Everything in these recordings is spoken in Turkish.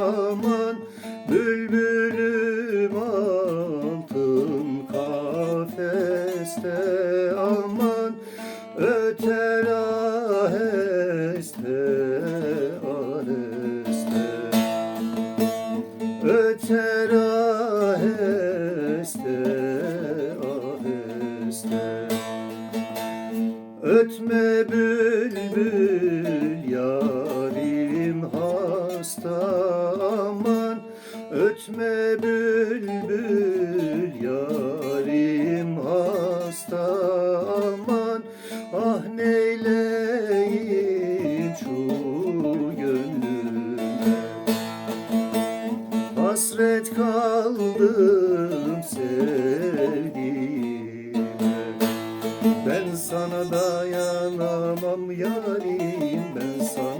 aman Bülbülüm altın kafeste. Aman Öter aheste areste Öter aheste aheste Ötme bülbül aman Ötme bülbül yarim hasta aman Ah neyleyim şu gönlüme. Hasret kaldım sevdiğime. Ben sana dayanamam yarim Ben sana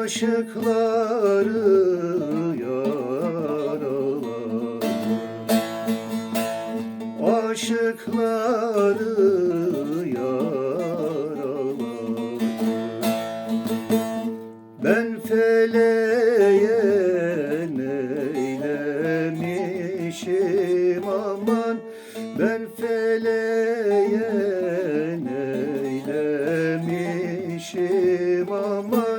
Aşıkları yaralatır Aşıkları yaralatır ben feleğe neylemişim aman? Ben feleğe neylemişim aman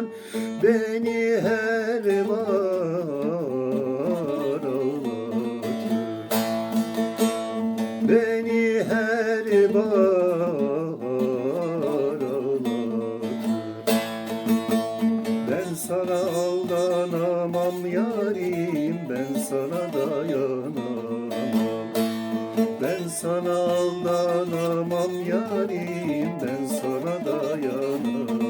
Beni her var ağlatır Beni her bahar ağlatır Ben sana aldanamam yarim Ben sana dayanamam. Ben sana aldanamam yarim Ben sana dayanamam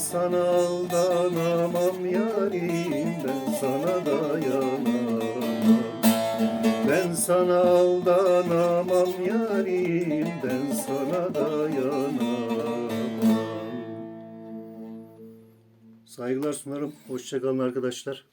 sana aldanamam yarim Ben sana dayanamam ben sana aldanamam yarim Ben sana dayanamam Saygılar sunarım. Hoşçakalın arkadaşlar.